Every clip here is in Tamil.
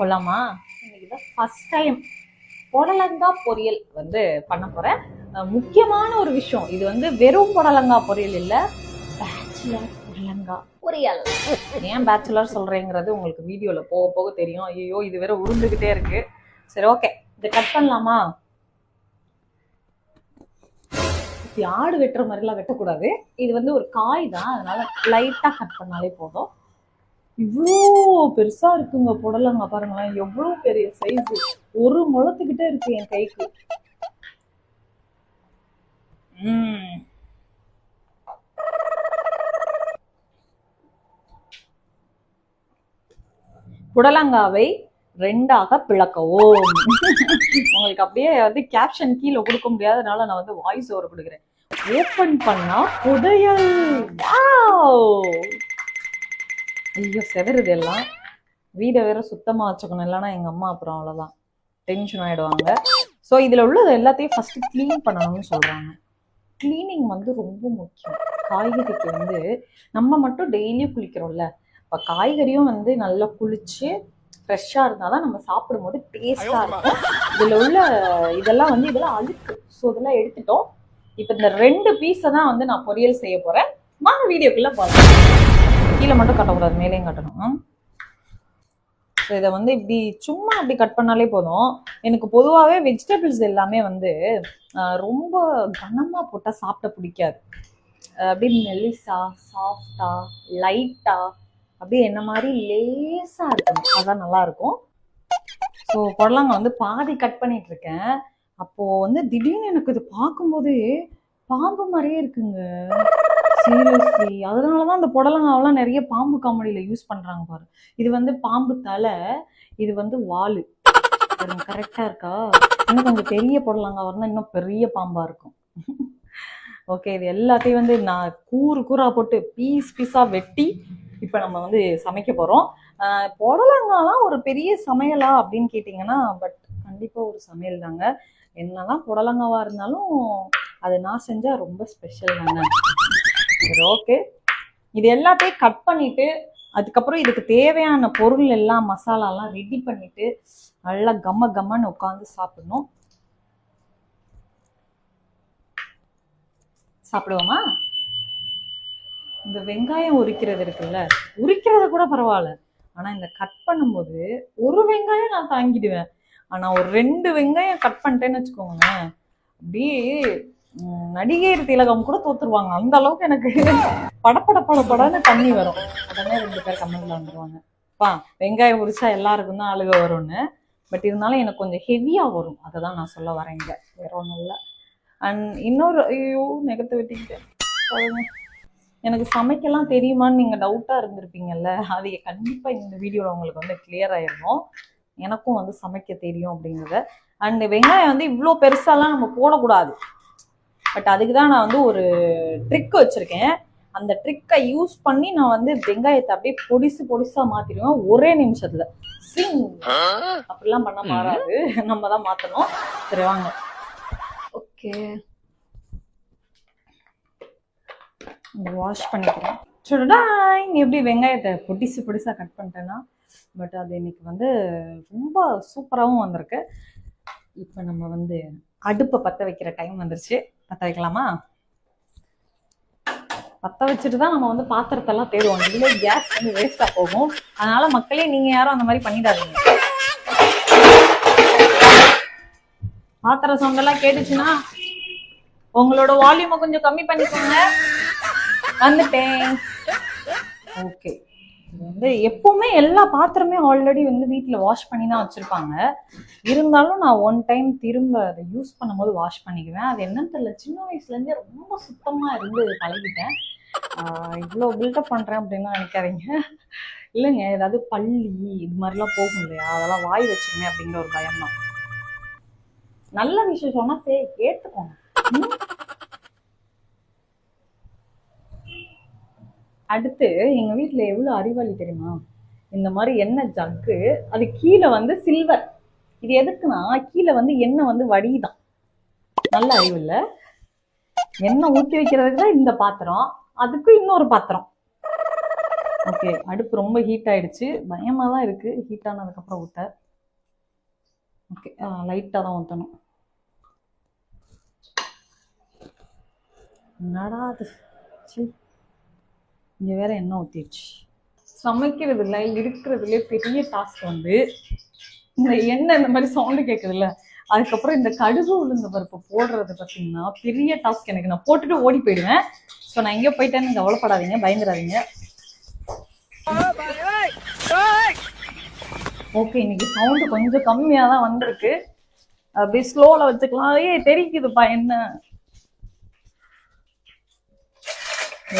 போலாமா? இன்னைக்கு தான் ஃபர்ஸ்ட் டைம் புடலங்காய் பொரியல் வந்து பண்ண அஹ் முக்கியமான ஒரு விஷயம். இது வந்து வெறும் புடலங்காய் பொரியல் இல்ல பேச்சுலர் புடலங்காய் பொரியல். ஏன் பேச்சுலர் சொல்றேங்கிறது உங்களுக்கு வீடியோல போக போக தெரியும். ஐயோ இது வேற உருண்டுகிட்டே இருக்கு. சரி ஓகே இதை கட் பண்ணலாமா? இப்படி ஆடு வெட்டுற மாதிரிலாம் வெட்டக்கூடாது. இது வந்து ஒரு காய் தான். அதனால லைட்டா கட் பண்ணாலே போதும். இவ்வளோ பெருசா இருக்குங்க புடலங்க பாருங்களேன். எவ்வளவு பெரிய சைஸ் ஒரு முளத்துக்கிட்டே இருக்கு என் கைக்கு. புடலங்காவை ரெண்டாக பிளக்கவும். உங்களுக்கு அப்படியே வந்து கேப்ஷன் கீழே கொடுக்க முடியாதனால நான் வந்து வாய்ஸ் ஓவர் கொடுக்குறேன். ஓபன் பண்ணா புதையல். வாவ் ஐயோ செதறுது எல்லாம் வீடை வேற சுத்தமா வச்சுக்கணும். இல்லைன்னா எங்க அம்மா அப்புறம் அவ்வளவுதான். டென்ஷன் ஆயிடுவாங்க. ஸோ இதுல உள்ளது எல்லாத்தையும் ஃபர்ஸ்ட் க்ளீன் பண்ணணும்னு சொல்றாங்க. க்ளீனிங் வந்து ரொம்ப முக்கியம். காய்கறிக்கு வந்து நம்ம மட்டும் டெய்லியும் குளிக்கிறோம்ல. இப்போ காய்கறியும் வந்து நல்லா குளிச்சு ஃப்ரெஷ்ஷாக இருந்தால் தான் நம்ம சாப்பிடும்போது டேஸ்ட்டாக இருக்கும். இதில் உள்ள இதெல்லாம் வந்து இதெல்லாம் அழுக்கு. ஸோ இதெல்லாம் எடுத்துட்டோம். இப்போ இந்த ரெண்டு பீஸை தான் வந்து நான் பொரியல் செய்ய போகிறேன் வாங்க வீடியோக்குள்ளே பார்க்கலாம் கீழே மட்டும் கட்டக்கூடாது மேலேயும் கட்டணும். ஸோ இதை வந்து இப்படி சும்மா அப்படி கட் பண்ணாலே போதும். எனக்கு பொதுவாகவே வெஜிடபிள்ஸ் எல்லாமே வந்து ரொம்ப கனமாக போட்டால் சாப்பிட பிடிக்காது. அப்படியே மெல்லிசா சாஃப்டா லைட்டா அப்படியே என்ன மாதிரி லேசாக இருக்கணும். அதான் நல்லா இருக்கும் ஸோ புடலங்க வந்து பாதி கட் பண்ணிட்டு இருக்கேன் அப்போ வந்து திடீர்னு எனக்கு இது பார்க்கும்போது பாம்பு மாதிரியே இருக்குங்க. சீரியஸ்லி அதனால தான் அந்த புடலங்காவெல்லாம் நிறைய பாம்பு காமெடியில் யூஸ் பண்ணுறாங்க பாரு. இது வந்து பாம்பு தலை இது வந்து வாலு. கரெக்டாக இருக்கா? இன்னும் கொஞ்சம் பெரிய புடலங்கா வரணும் இன்னும் பெரிய பாம்பாக இருக்கும். ஓகே இது எல்லாத்தையும் வந்து நான் கூறு கூறா போட்டு பீஸ் பீஸாக வெட்டி இப்போ நம்ம வந்து சமைக்க போகிறோம் புடலங்காலாம் ஒரு பெரிய சமையலா அப்படின்னு கேட்டிங்கன்னா பட் கண்டிப்பாக ஒரு சமையல் தாங்க. என்னதான் புடலங்காவாக இருந்தாலும் அதை நான் செஞ்சால் ரொம்ப ஸ்பெஷல் தாங்க. சரி ஓகே இது எல்லாத்தையும் கட் பண்ணிட்டு அதுக்கப்புறம் இதுக்கு தேவையான பொருள் எல்லாம் மசாலாலாம் ரெடி பண்ணிட்டு நல்லா கம்ம கம்மன்னு உட்காந்து சாப்பிடணும். சாப்பிடுவோமா? இந்த வெங்காயம் உரிக்கிறது இருக்குல்ல உரிக்கிறது கூட பரவாயில்ல. ஆனா இந்த கட் பண்ணும்போது ஒரு வெங்காயம் நான் தாங்கிடுவேன். ஆனா ஒரு ரெண்டு வெங்காயம் கட் பண்ணிட்டேன்னு வச்சுக்கோங்களேன் அப்படியே நடிகர் திலகம் கூட தோத்துருவாங்க. அந்த அளவுக்கு எனக்கு படப்பட படப்படன்னு தண்ணி வரும். உடனே ரெண்டு பேர் கமெண்ட்ல வந்துருவாங்க. பா வெங்காயம் உரிச்சா எல்லாருக்கும் தான் அழுக வரும்னு. பட் இருந்தாலும் எனக்கு கொஞ்சம் ஹெவியா வரும். அதை தான் நான் சொல்ல வரேன் வேற ஒன்றும் இல்லை. அண்ட் இன்னொரு ஐயோ நெகத்தை வெட்டிக்கிட்டேன் எனக்கு சமைக்கலாம் தெரியுமான்னு நீங்கள் டவுட்டாக இருந்திருப்பீங்கல்ல. அது கண்டிப்பாக இந்த வீடியோவில் உங்களுக்கு வந்து கிளியர் ஆயிடும் எனக்கும் வந்து சமைக்க தெரியும் அப்படிங்கிறத. அண்ட் வெங்காயம் வந்து இவ்வளோ பெருசாலாம் நம்ம போடக்கூடாது. பட் அதுக்கு தான் நான் வந்து ஒரு ட்ரிக் வச்சிருக்கேன். அந்த ட்ரிக்கை யூஸ் பண்ணி நான் வந்து வெங்காயத்தை அப்படியே பொடிசு பொடிசா மாத்திடுவேன். ஒரே நிமிஷத்துல. சிங் அப்படிலாம் பண்ண மாறாது. நம்ம தான் மாத்தணும். சரி வாங்க. ஓகே வாஷ் பண்ணிக்கிறேன் சுடடாய் எப்படி வெங்காயத்தை பொடிசு பொடிசா கட் பண்ணிட்டேன்னா பட் அது இன்னைக்கு வந்து ரொம்ப சூப்பராகவும் வந்திருக்கு. இப்போ நம்ம வந்து அடுப்பை பற்ற வைக்கிற டைம் வந்துருச்சு. பற்ற வைக்கலாமா? பற்ற வச்சுட்டு தான் நம்ம வந்து பாத்திரத்தெல்லாம் தேடுவோம். இதுல கேஸ் வந்து வேஸ்ட்டாக போகும். அதனால மக்களே நீங்க யாரும் அந்த மாதிரி பண்ணிடாதீங்க. பாத்திர சவுண்ட் எல்லாம் கேட்டுச்சுன்னா உங்களோட வால்யூமை கொஞ்சம் கம்மி பண்ணிக்கோங்க. வந்துட்டேன். ஓகே இது வந்து எப்பவுமே எல்லா பாத்திரமே ஆல்ரெடி வந்து வீட்டில் வாஷ் பண்ணி தான் வச்சுருப்பாங்க. இருந்தாலும் நான் ஒன் டைம் திரும்ப அதை யூஸ் பண்ணும்போது வாஷ் பண்ணிக்குவேன். அது என்னன்னு தெரியல சின்ன வயசுலேருந்தே ரொம்ப சுத்தமாக இருந்து பழகிட்டேன். இவ்வளோ பில்டப் பண்ணுறேன் அப்படின்னு நினைக்காதீங்க. இல்லைங்க ஏதாவது பள்ளி இது மாதிரிலாம் போகும் இல்லையா? அதெல்லாம் வாய் வச்சுருங்க அப்படிங்கிற ஒரு பயம் தான் நல்ல விஷயம் சொன்னால் சரி கேட்டுக்கோங்க ம்? அடுத்து எங்க வீட்டில் எவ்வளவு அறிவாளி தெரியுமா? இந்த மாதிரி எண்ணெய் ஜக்கு அது கீழே வந்து சில்வர் இது எதுக்குன்னா கீழே வந்து எண்ணெய் வந்து வடிதான். நல்ல அறிவு இல்ல? எண்ணெய் ஊற்றி வைக்கிறதுக்கு தான் இந்த பாத்திரம். அதுக்கும் இன்னொரு பாத்திரம். ஓகே அடுப்பு ரொம்ப ஹீட் ஆயிடுச்சு. பயமா தான் இருக்கு ஹீட் ஆனதுக்கப்புறம் ஊற்ற ஓகே லைட்டாக தான் ஊற்றணும் என்னடா அது சரி இங்கே வேற எண்ணெய் ஊற்றிடுச்சு சமைக்கிறதுல இருக்கிறதுல பெரிய டாஸ்க் வந்து இந்த எண்ணெய் இந்த மாதிரி சவுண்டு கேட்குதுல்ல அதுக்கப்புறம் இந்த கடுகு உளுந்த பருப்பு போடுறது பார்த்தீங்கன்னா பெரிய டாஸ்க் எனக்கு. நான் போட்டுட்டு ஓடி போயிடுவேன். ஸோ நான் எங்கே போயிட்டேன்னு கவலைப்படாதீங்க பயந்துடாதீங்க. ஓகே இன்னைக்கு சவுண்டு கொஞ்சம் கம்மியாக தான் வந்திருக்கு. அப்படியே ஸ்லோவில் வச்சுக்கலாம் ஏ தெரிக்குதுப்பா என்ன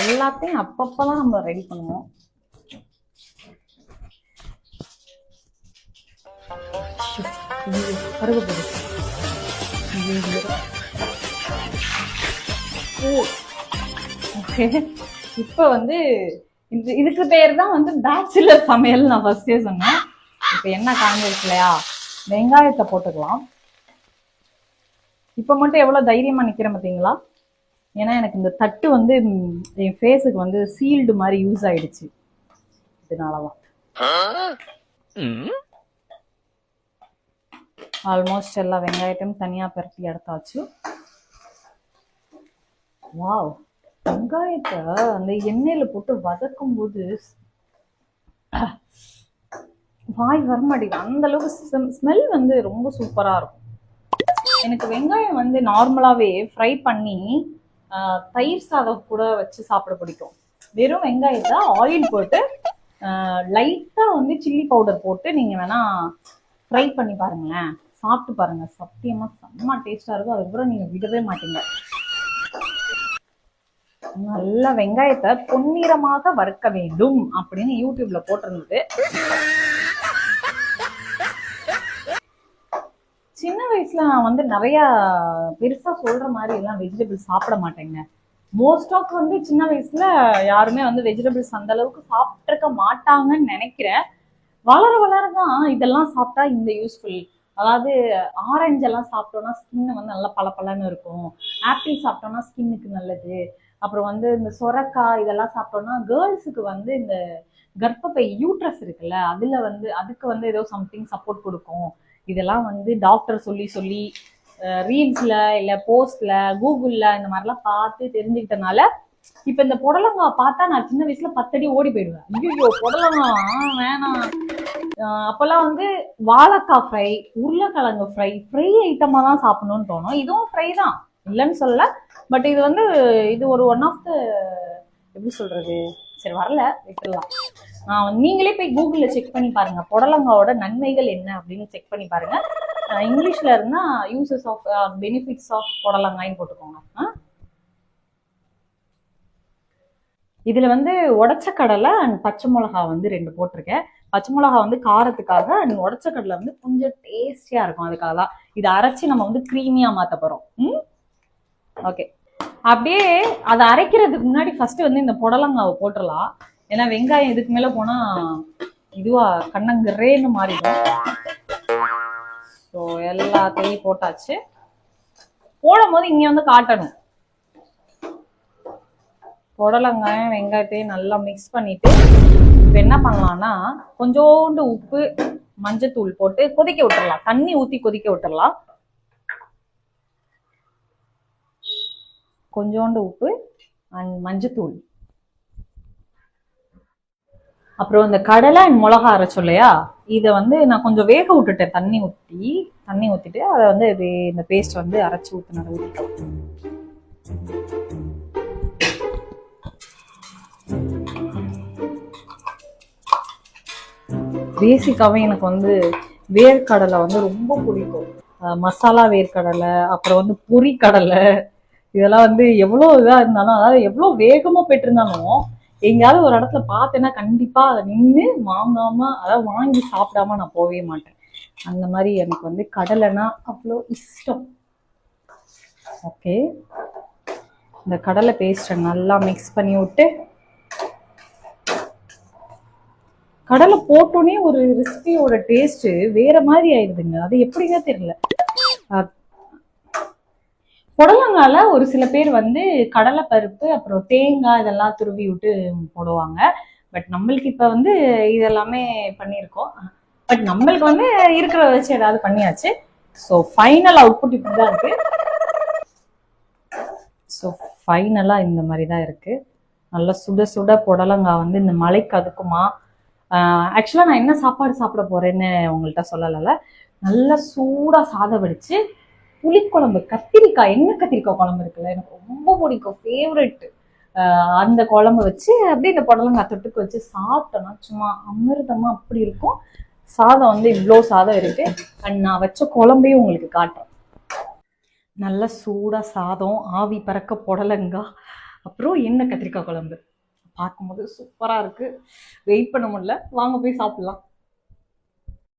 எல்லாத்தையும் அப்பப்பதான் நம்ம ரெடி பண்ணுவோம். ஷிட், ஓ ஓகே இப்போ வந்து இது இதுக்கு பேர் தான் வந்து பேச்சுலர் சமையல் நான் ஃபர்ஸ்டே சொன்னேன். இப்போ என்ன காஞ்சிருக்கு இல்லையா வெங்காயத்தை போட்டுக்கலாம். இப்போ மட்டும் எவ்வளோ தைரியமாக நிற்கிறேன் பார்த்தீங்களா ஏன்னா எனக்கு இந்த தட்டு வந்து என் ஃபேஸுக்கு வந்து சீல்டு மாதிரி யூஸ் ஆயிடுச்சு. இதனால தான் ஆல்மோஸ்ட் எல்லா வெங்காயத்தையும் தனியாக பரட்டி எடுத்தாச்சு. வாவ் வெங்காயத்தை அந்த எண்ணெயில போட்டு வதக்கும் போது வாய் வரமாட்டேங்குது அந்த அளவுக்கு ஸ்மெல் வந்து ரொம்ப சூப்பரா இருக்கும். எனக்கு வெங்காயம் வந்து நார்மலாவே ஃப்ரை பண்ணி தயிர் சாதம் கூட வச்சு சாப்பிட பிடிக்கும். வெறும் வெங்காயத்தை ஆயில் போட்டு லைட்டா வந்து சில்லி பவுடர் போட்டு நீங்க வேணா ஃப்ரை பண்ணி பாருங்களேன். சாப்பிட்டு பாருங்க. சத்தியமா செம்ம டேஸ்டா இருக்கும். அதுக்கப்புறம் நீங்க விடவே மாட்டீங்க. நல்ல வெங்காயத்தை பொன்னிறமாக வறுக்க வேண்டும் அப்படின்னு யூடியூப்ல போட்டிருந்தது. சின்ன வயசுல நான் வந்து நிறைய பெருசா சொல்ற மாதிரி எல்லாம் வெஜிடபிள்ஸ் சாப்பிட மாட்டேங்க. மோஸ்ட் ஆஃப் வந்து சின்ன வயசுல யாருமே வந்து வெஜிடபிள்ஸ் அந்த அளவுக்கு சாப்பிட்ருக்க மாட்டாங்கன்னு நினைக்கிறேன். வளர வளர தான் இதெல்லாம் சாப்பிட்டா இந்த யூஸ்ஃபுல் அதாவது ஆரஞ்சு எல்லாம் சாப்பிட்டோம்னா ஸ்கின் வந்து நல்லா பளபளன்னு இருக்கும். ஆப்பிள் சாப்பிட்டோம்னா ஸ்கின்னுக்கு நல்லது. அப்புறம் வந்து இந்த சொரக்காய் இதெல்லாம் சாப்பிட்டோம்னா கேர்ள்ஸுக்கு வந்து இந்த கர்ப்பப்பை யூட்ரஸ் இருக்குல்ல அதுல வந்து அதுக்கு வந்து ஏதோ சம்திங் சப்போர்ட் கொடுக்கும். இதெல்லாம் வந்து டாக்டர் சொல்லி சொல்லி ரீல்ஸ்ல இல்ல போஸ்ட்ல கூகுள்ல இந்த மாதிரிலாம் பார்த்து தெரிஞ்சுக்கிட்டனால இப்ப இந்த புடலங்கா பார்த்தா நான் சின்ன வயசுல பத்தடி ஓடி போயிடுவேன். ஐயோ புடலங்காய் வேணாம். ஆஹ் அப்பெல்லாம் வந்து வாழைக்காய் ஃப்ரை உருளைக்கிழங்கு ஃப்ரை ஃப்ரை ஐட்டமா தான் சாப்பிடணும்னு தோணும். இதுவும் ஃப்ரை தான். இல்லைன்னு சொல்லல. பட் இது வந்து இது ஒரு ஒன் ஆஃப் த எப்படி சொல்றது? சரி வரல விட்டுலாம் நீங்களே போய் கூகுள்ல செக் பண்ணி பாருங்க. புடலங்காவோட நன்மைகள் என்ன அப்படின்னு செக் பண்ணி பாருங்க. இங்கிலீஷில் இங்கிலீஷ்ல இருந்தா யூசஸ் ஆஃப் பெனிஃபிட்ஸ் ஆஃப் புடலங்காய்ன்னு போட்டுக்கோங்க. இதில் இதுல வந்து உடச்ச கடலை அண்ட் பச்சை மிளகா வந்து ரெண்டு போட்டிருக்கேன். பச்சை மிளகா வந்து காரத்துக்காக அண்ட் உடச்ச கடலை வந்து கொஞ்சம் டேஸ்டியா இருக்கும் அதுக்காக. தான் இதை அரைச்சி நம்ம வந்து க்ரீமியா மாத்த போறோம். ம்? ஓகே அப்படியே அதை அரைக்கிறதுக்கு முன்னாடி ஃபர்ஸ்ட் வந்து இந்த புடலங்காவை போட்டுடலாம் ஏன்னா வெங்காயம் இதுக்கு மேல போனா இதுவா கண்ணங்கரேன்னு மாறிடும். ஸோ எல்லாத்தையும் போட்டாச்சு. போடும் போது இங்க வந்து காட்டணும். புடலங்காயம் வெங்காயத்தையும் நல்லா மிக்ஸ் பண்ணிட்டு இப்போ என்ன பண்ணலாம்னா கொஞ்சோண்டு உப்பு மஞ்சத்தூள் போட்டு கொதிக்க விட்டுறலாம். தண்ணி ஊத்தி கொதிக்க விட்டுறலாம். கொஞ்சோண்டு உப்பு அண்ட் மஞ்சத்தூள். அப்புறம் இந்த கடலை அண்ட் மிளகா அரைச்சோம் இல்லையா இதை வந்து நான் கொஞ்சம் வேக விட்டுட்டேன். தண்ணி ஊற்றி தண்ணி ஊற்றிட்டு அதை வந்து இது இந்த பேஸ்ட் வந்து அரைச்சி ஊற்றினதை ஊற்றிட்டோம் பேசிக்காகவே எனக்கு வந்து வேர்க்கடலை வந்து ரொம்ப பிடிக்கும். மசாலா வேர்க்கடலை அப்புறம் வந்து பொரிக்கடலை இதெல்லாம் வந்து எவ்வளோ இதாக இருந்தாலும் அதாவது எவ்வளோ வேகமாக போயிட்டுருந்தாலும் எங்கேயாவது ஒரு இடத்துல பார்த்தேன்னா கண்டிப்பாக அதை நின்று வாங்காம அதாவது வாங்கி சாப்பிடாம நான் போகவே மாட்டேன். அந்த மாதிரி எனக்கு வந்து கடலைனா அவ்வளோ இஷ்டம். ஓகே இந்த கடலை பேஸ்ட்டை நல்லா மிக்ஸ் பண்ணி விட்டு கடலை போட்டோன்னே ஒரு ரெசிபியோட டேஸ்ட்டு வேற மாதிரி ஆயிடுதுங்க. அது எப்படிங்க தெரியல. புடலங்கால ஒரு சில பேர் வந்து கடலை பருப்பு அப்புறம் தேங்காய் இதெல்லாம் துருவி விட்டு போடுவாங்க. பட் நம்மளுக்கு இப்போ வந்து இதெல்லாமே பண்ணியிருக்கோம். பட் நம்மளுக்கு வந்து இருக்கிற வச்சு ஏதாவது பண்ணியாச்சு. ஸோ ஃபைனல் அவுட்புட் இப்படி தான் இருக்கு ஸோ ஃபைனலாக இந்த மாதிரி தான் இருக்கு. நல்லா சுட சுட புடலங்காய் வந்து இந்த மலைக்கு அதுக்குமா ஆக்சுவலாக நான் என்ன சாப்பாடு சாப்பிட போறேன்னு உங்கள்கிட்ட சொல்லலை நல்லா சூடாக சாதம் வடித்து புளிக்குழம்பு கத்திரிக்காய் என்ன கத்திரிக்காய் குழம்பு இருக்குல்ல? எனக்கு ரொம்ப பிடிக்கும். ஃபேவரெட் அந்த குழம்பு வச்சு அப்படியே இந்த புடலங்காய் தொட்டுக்கு வச்சு சாப்பிட்டோம்னா சும்மா அமிர்தமா அப்படி இருக்கும். சாதம் வந்து இவ்வளோ சாதம் இருக்கு. அண்ட் நான் வச்ச குழம்பையும் உங்களுக்கு காட்டுறேன். நல்ல சூடாக சாதம் ஆவி பறக்க புடலங்காய் அப்புறம் எண்ணெய் கத்திரிக்காய் குழம்பு? பார்க்கும்போது சூப்பராக இருக்கு. வெயிட் பண்ண முடியல. வாங்க போய் சாப்பிடலாம்.